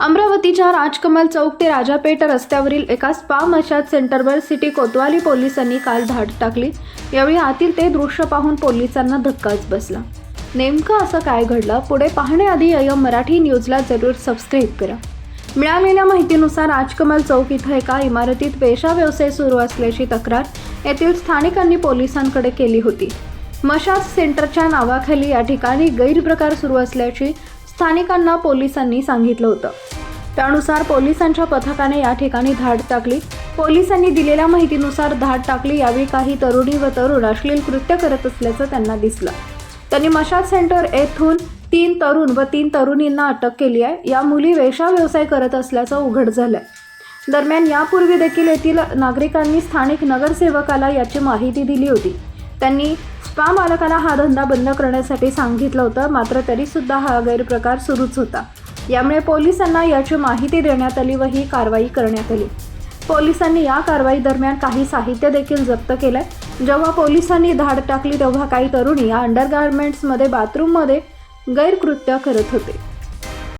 अमरावतीच्या राजकमल चौक ते राजापेठ रस्त्यावरील एका स्पा मशाज सेंटरवर सिटी कोतवाली पोलिसांनी काल धाड टाकली. यावेळी आतील ते दृश्य पाहून पोलिसांना धक्काच बसला. नेमकं असं काय घडलं? पुढे पाहण्याआधी अयम मराठी न्यूजला जरूर सबस्क्राईब करा. मिळालेल्या माहितीनुसार राजकमल चौक इथं एका इमारतीत पेशा व्यवसाय सुरू असल्याची तक्रार येथील स्थानिकांनी पोलिसांकडे केली होती. मशाज सेंटरच्या नावाखाली या ठिकाणी गैरप्रकार सुरू असल्याची स्थानिकांना पोलिसांनी सांगितलं होतं. त्यानुसार पोलिसांच्या पथकाने या ठिकाणी धाड टाकली. पोलिसांनी दिलेल्या माहितीनुसार धाड टाकली यावेळी काही तरुणी व तरुण अश्लील कृत्य करत असल्याचं त्यांना दिसलं. त्यांनी मशाज सेंटर येथून तीन तरुण व तीन तरुणींना अटक केली आहे. या मुली वेशा व्यवसाय करत असल्याचं उघड झालंय. दरम्यान यापूर्वी देखील येथील नागरिकांनी स्थानिक नगरसेवकाला याची माहिती दिली होती. त्यांनी स्पा मालकाला हा धंदा बंद करण्यासाठी सांगितलं होतं मात्र तरीसुद्धा हा गैरप्रकार सुरूच होता. यामुळे पोलिसांना याची माहिती देण्यात आली व ही कारवाई करण्यात आली. पोलिसांनी या कारवाई दरम्यान काही साहित्य देखील जप्त केलंय. जेव्हा पोलिसांनी धाड टाकली तेव्हा काही तरुणी या अंडरगार्मेंट्समध्ये बाथरूममध्ये गैरकृत्य करत होते.